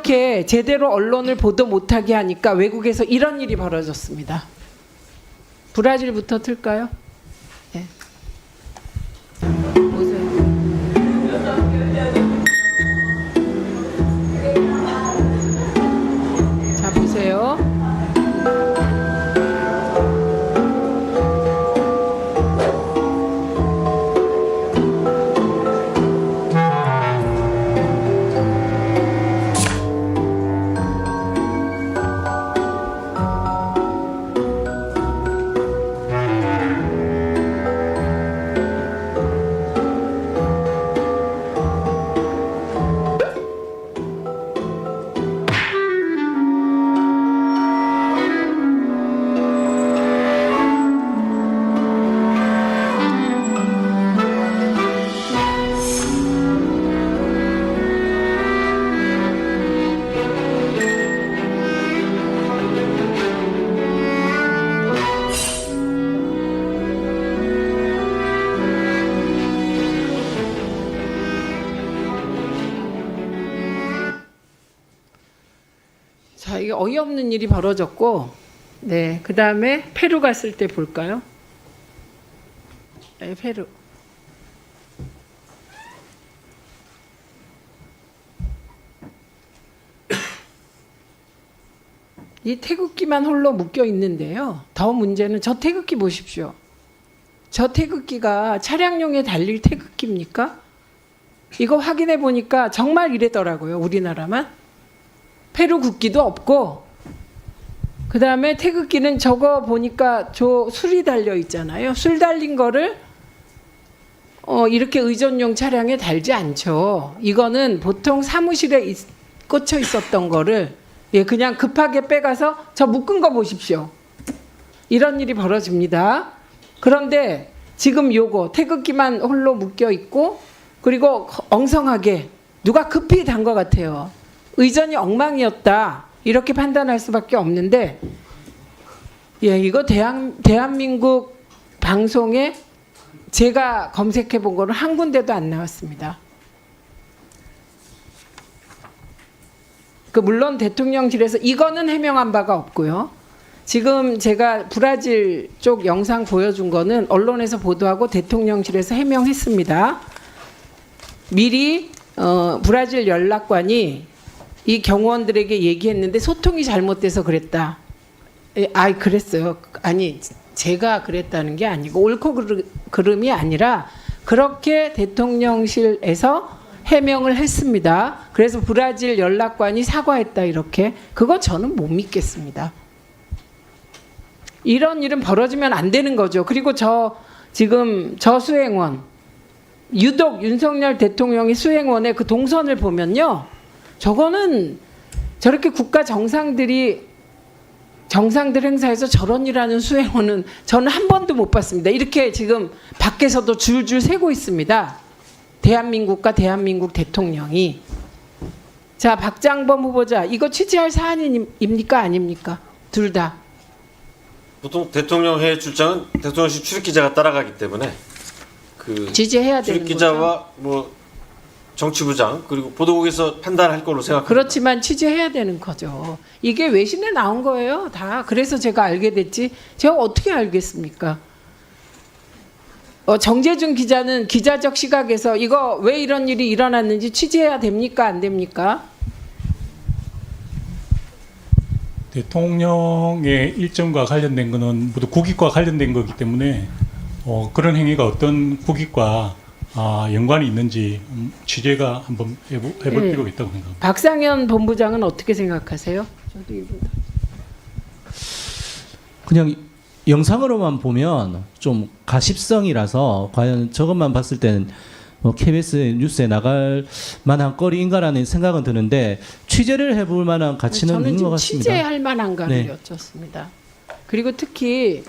이렇게 제대로 언론을 보도 못하게 하니까 외국에서 이런 일이 벌어졌습니다. 브라질부터 틀까요? 이게 어이없는 일이 벌어졌고, 네, 그 다음에 페루 갔을 때 볼까요? 네, 페루. 이 태극기만 홀로 묶여 있는데요. 더 문제는 저 태극기 보십시오. 저 태극기가 차량용에 달릴 태극기입니까? 이거 확인해 보니까 정말 이래더라고요. 우리나라만. 페루 국기도 없고 그 다음에 태극기는 저거 보니까 저 술이 달려 있잖아요. 술 달린 거를 어 이렇게 의전용 차량에 달지 않죠. 이거는 보통 사무실에 있- 꽂혀 있었던 거를 예 그냥 급하게 빼가서 저 묶은 거 보십시오. 이런 일이 벌어집니다. 그런데 지금 요거 태극기만 홀로 묶여 있고 그리고 엉성하게 누가 급히 단 것 같아요. 의전이 엉망이었다 이렇게 판단할 수밖에 없는데 예 이거 대한 대한민국 방송에 제가 검색해 본 거는 한 군데도 안 나왔습니다. 그 물론 대통령실에서 이거는 해명한 바가 없고요. 지금 제가 브라질 쪽 영상 보여준 거는 언론에서 보도하고 대통령실에서 해명했습니다. 미리 어, 브라질 연락관이 이 경호원들에게 얘기했는데 소통이 잘못돼서 그랬다. 예, 아이 그랬어요. 아니 제가 그랬다는 게 아니고 옳고 그름이 아니라 그렇게 대통령실에서 해명을 했습니다. 그래서 브라질 연락관이 사과했다 이렇게 그거 저는 못 믿겠습니다. 이런 일은 벌어지면 안 되는 거죠. 그리고 저 지금 저 수행원 유독 윤석열 대통령이 수행원의 그 동선을 보면요. 저거는 저렇게 국가 정상들이 정상들 행사에서 저런 일하는 수행원은 저는 한 번도 못 봤습니다. 이렇게 지금 밖에서도 줄줄 세고 있습니다. 대한민국과 대한민국 대통령이 자 박장범 후보자 이거 취재할 사안입니까 아닙니까 둘 다. 보통 대통령 해외 출장은 대통령실 출입 기자가 따라가기 때문에 그 취재해야 되는 출입 거죠. 기자와 뭐 정치부장 그리고 보도국에서 판단할 걸로 생각합니다. 그렇지만 취재해야 되는 거죠. 이게 외신에 나온 거예요. 다. 그래서 제가 알게 됐지. 제가 어떻게 알겠습니까? 어, 정재준 기자는 기자적 시각에서 이거 왜 이런 일이 일어났는지 취재해야 됩니까? 안 됩니까? 대통령의 일정과 관련된 것은 모두 국익과 관련된 거기 때문에 어, 그런 행위가 어떤 국익과 아, 연관이 있는지 음, 취재가 한번 해보, 해볼 예. 필요가 있다고 생각합니다. 박상현 본부장은 어떻게 생각하세요? 저도 이분 그냥 영상으로만 보면 좀 가십성이라서 과연 저것만 봤을 때는 뭐 KBS 뉴스에 나갈 만한 거리인가라는 생각은 드는데 취재를 해볼 만한 가치는 저는 있는 것 같습니다. 취재할 만한가를 네. 여쭙습니다. 그리고 특히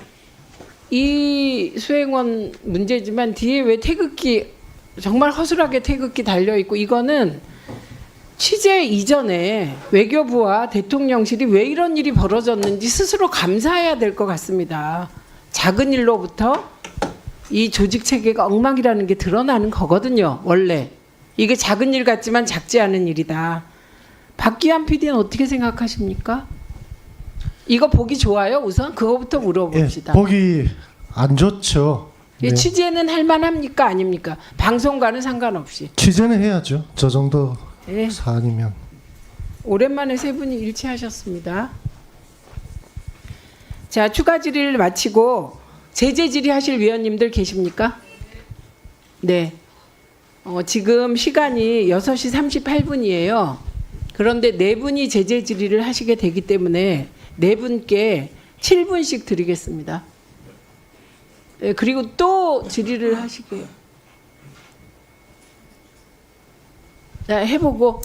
이 수행원 문제지만 뒤에 왜 태극기 정말 허술하게 태극기 달려 있고 이거는 취재 이전에 외교부와 대통령실이 왜 이런 일이 벌어졌는지 스스로 감사해야 될 것 같습니다. 작은 일로부터 이 조직 체계가 엉망이라는 게 드러나는 거거든요. 원래 이게 작은 일 같지만 작지 않은 일이다. 박기환 PD는 어떻게 생각하십니까? 이거 보기 좋아요? 우선 그거부터 예, 물어봅시다. 보기 안 좋죠. 예, 네. 취재는 할 만합니까 아닙니까? 방송과는 상관없이. 취재는 해야죠. 저 정도 예, 사안이면. 오랜만에 세 분이 일치하셨습니다. 자, 추가 질의를 마치고 제재 질의하실 위원님들 계십니까? 네. 어, 지금 시간이 6시 38분이에요. 그런데 네 분이 제재 질의를 하시게 되기 때문에 네 분께 7분씩 드리겠습니다. 네, 그리고 또 질의를 하시게요. 자, 해보고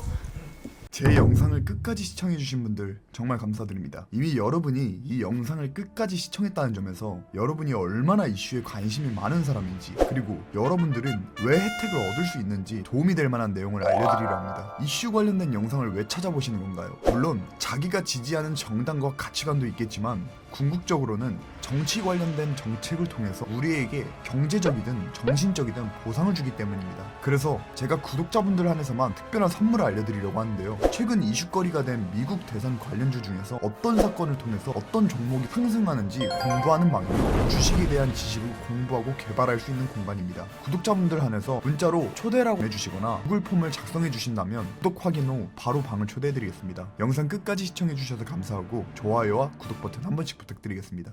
제 영상을 끝까지 시청해주신 분들 정말 감사드립니다. 이미 여러분이 이 영상을 끝까지 시청했다는 점에서 여러분이 얼마나 이슈에 관심이 많은 사람인지 그리고 여러분들은 왜 혜택을 얻을 수 있는지 도움이 될 만한 내용을 알려드리려 합니다. 이슈 관련된 영상을 왜 찾아보시는 건가요? 물론 자기가 지지하는 정당과 가치관도 있겠지만 궁극적으로는 정치 관련된 정책을 통해서 우리에게 경제적이든 정신적이든 보상을 주기 때문입니다. 그래서 제가 구독자분들 한해서만 특별한 선물을 알려드리려고 하는데요. 최근 이슈거리가 된 미국 대선 관련주 중에서 어떤 사건을 통해서 어떤 종목이 상승하는지 공부하는 방향으로 주식에 대한 지식을 공부하고 개발할 수 있는 공간입니다. 구독자분들 한해서 문자로 초대라고 해주시거나 구글 폼을 작성해 주신다면 구독 확인 후 바로 방을 초대해 드리겠습니다. 영상 끝까지 시청해 주셔서 감사하고 좋아요와 구독 버튼 한 번씩 부탁드리겠습니다.